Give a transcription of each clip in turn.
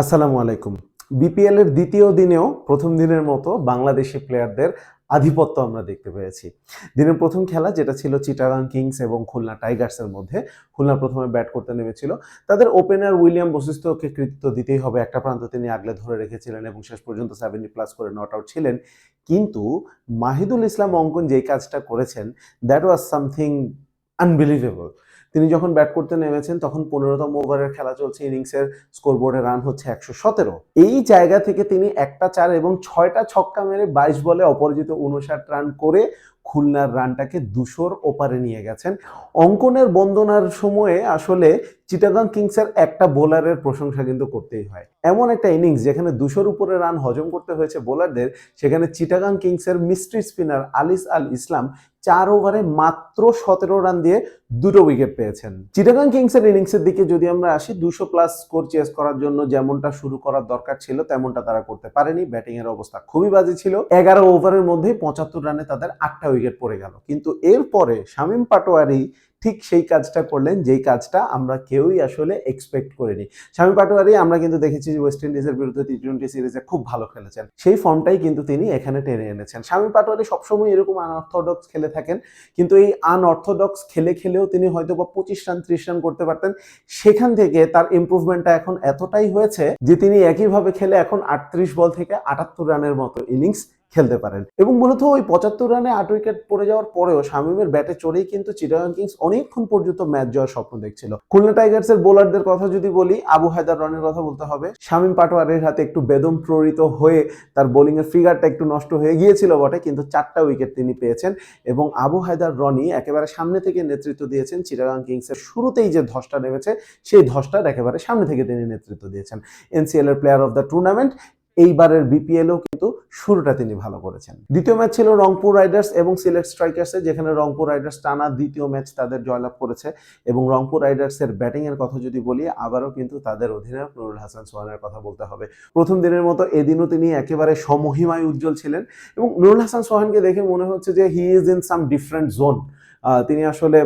আসসালামু আলাইকুম। বিপিএল এর দ্বিতীয় দিনেও প্রথম দিনের মতো বাংলাদেশি প্লেয়ারদের আধিপত্য আমরা দেখতে পেয়েছি। দিনের প্রথম খেলা যেটা ছিল চিটাগাং কিংস এবং খুলনা টাইগার্সের মধ্যে, খুলনা প্রথমে ব্যাট করতে নেমেছিল। তাদের ওপেনার উইলিয়াম বশিষ্ঠকে কৃতিত্ব দিতেই হবে, একটা প্রান্ত তিনি আগলে ধরে রেখেছিলেন এবং শেষ পর্যন্ত সেভেন্টি প্লাস করে নট আউট ছিলেন। কিন্তু মাহিদুল ইসলাম অঙ্কন যেই কাজটা করেছেন দ্যাট ওয়াজ সামথিং আনবিলিভেবল তিনি যখন ব্যাট করতে নেমেছেন, তখন পনেরোতম ওভারের খেলা চলছে ইনিংসের স্কোরবোর্ডে রান হচ্ছে একশো সতেরো। এই জায়গা থেকে তিনি একটা চার এবং ছয়টা ছক্কা মেরে বাইশ বলে অপরাজিত উনষাট রান করে খুলনার রানটাকে দুশোর ওপারে নিয়ে গেছেন। অঙ্কনের বন্দনার সময়ে আসলে চিটাগাং কিংসের একটা বোলারের প্রশংসা কিন্তু করতেই হয়। এমন একটা ইনিংস যেখানে দুশোর উপরে রান হজম করতে হয়েছে বোলারদের সেখানে চিটাগাং কিংসের মিস্ট্রি স্পিনার আলিস আল ইসলাম চার ওভারে মাত্র সতেরো রান দিয়ে দুটো উইকেট পেয়েছেন। চিটাগাং কিংসের ইনিংসের দিকে যদি আমরা আসি, দুশো প্লাস স্কোর চেস করার জন্য যেমনটা শুরু করার দরকার ছিল, তেমনটা তারা করতে পারেনি। ব্যাটিং এর অবস্থা খুবই বাজে ছিল। এগারো ওভারের মধ্যেই পঁচাত্তর রানে তাদের আটটা উইকেট পড়ে গেল। কিন্তু এরপরে শামীম পাটোয়ারি ঠিক সেই কাজটা করলেন, যেই কাজটা আমরা কেউই আসলে এক্সপেক্ট করিনি। শামীম পাটোয়ারি, আমরা কিন্তু দেখেছি যে ওয়েস্ট ইন্ডিজের বিরুদ্ধে টি টোয়েন্টি সিরিজে খুব ভালো খেলেছেন। সেই ফর্মটাই কিন্তু তিনি এখানে টেনে এনেছেন। শামীম পাটোয়ারি সবসময় এরকম আনঅর্থোডক্স খেলে থাকেন, কিন্তু এই আনঅর্থোডক্স খেলে খেলেও তিনি হয়তো বা পঁচিশ রান, ত্রিশ রান করতে পারতেন। সেখান থেকে তার ইম্প্রুভমেন্টটা এখন এতটাই হয়েছে যে তিনি একইভাবে খেলে এখন আটত্রিশ বল থেকে আটাত্তর রানের মতো ইনিংস খেলতে পারেন। এবং মূলত ওই পঁচাত্তর রানে আট উইকেট পড়ে যাওয়ার পরেও শামীমের ব্যাটে চড়েই কিন্তু চিটাগাং কিংস অনেকক্ষণ পর্যন্ত ম্যাচ জয়ের স্বপ্ন দেখছিল। খুলনা টাইগার্স এর বোলারদের কথা যদি বলি, আবু হায়দার রনের কথা বলতে হবে। শামীম পাটোয়ারের হাতে একটু বেদম প্ররিত হয়ে তার বোলিং এর ফিগারটা একটু নষ্ট হয়ে গিয়েছিল বটে, কিন্তু চারটা উইকেট তিনি পেয়েছেন এবং আবু হায়দার রনি একেবারে সামনে থেকে নেতৃত্ব দিয়েছেন চিটাগাং কিংসের শুরুতেই যে ধসটা নেমেছে, সেই ধসটার একেবারে সামনে থেকে তিনি নেতৃত্ব দিয়েছেন। এনসিএল এর প্লেয়ার অফ দ্য টুর্নামেন্ট এইবারের বিপিএলও কিন্তু শুরুটা তিনি ভালো করেছেন। দ্বিতীয় ম্যাচ ছিল রংপুর রাইডার্স এবং সিলেট স্ট্রাইকার্সের যেখানে রংপুর রাইডার্স টানা দ্বিতীয় ম্যাচ তাদের জয়লাভ করেছে এবং রংপুর রাইডার্সের ব্যাটিং এর কথা যদি বলি, আবারও কিন্তু তাদের অধিনায়ক নুরুল হাসান সোহানের কথা বলতে হবে। প্রথম দিনের মতো এদিনও তিনি একেবারে সমহিমায় উজ্জ্বল ছিলেন এবং নুরুল হাসান সোহানকে দেখে মনে হচ্ছে যে he is in some different zone তিনি আসলে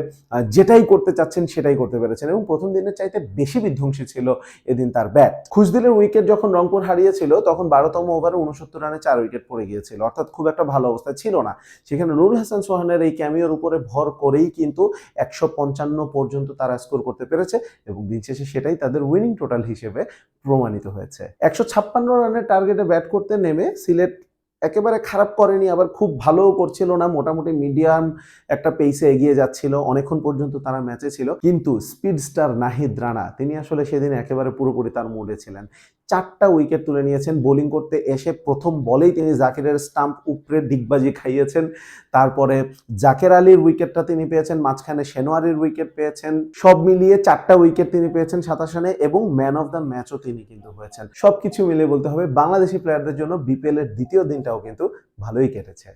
যেটাই করতে চাচ্ছেন সেটাই করতে পেরেছেন এবং প্রথম দিনের চাইতে বেশি বিধ্বংসী ছিল এদিন তার ব্যাট খুশদিলের উইকেট যখন রংপুর হারিয়েছিল, তখন বারোতম ওভারে উনসত্তর রানে চার উইকেট পড়ে গিয়েছিল। অর্থাৎ খুব একটা ভালো অবস্থা ছিল না। সেখানে নুরুল হাসান সোহানের এই ক্যামিওর উপরে ভর করেই কিন্তু একশো পঞ্চান্ন পর্যন্ত তারা স্কোর করতে পেরেছে এবং দিন শেষে সেটাই তাদের উইনিং টোটাল হিসেবে প্রমাণিত হয়েছে। একশো ছাপ্পান্ন রানের টার্গেটে ব্যাট করতে নেমে সিলেট একেবারে খারাপ করেনি, আবার খুব ভালোও করছিল না। মোটামুটি মিডিয়াম একটা পেসে এগিয়ে যাচ্ছিল। অনেকক্ষণ পর্যন্ত তারা ম্যাচে ছিল। কিন্তু স্পিড স্টার নাহিদ রানা, তিনি আসলে সেদিন একেবারে পুরোপুরি তার মোডে ছিলেন। চারটা উইকেট তুলে নিয়েছেন। বোলিং করতে এসে প্রথম বলেই তিনি জাকিরের স্টাম্প উপরে দিগবাজি খাইয়েছেন। তারপরে জাকের আলীর উইকেটটা তিনি পেয়েছেন, মাঝখানে সেনোয়ারির উইকেট পেয়েছেন। সব মিলিয়ে চারটা উইকেট তিনি পেয়েছেন সাতাশ রানে এবং ম্যান অফ দ্য ম্যাচও তিনি কিন্তু হয়েছেন। সব কিছু মিলিয়ে বলতে হবে, বাংলাদেশি প্লেয়ারদের জন্য বিপিএলের দ্বিতীয় দিনটাও কিন্তু ভালোই কেটেছে।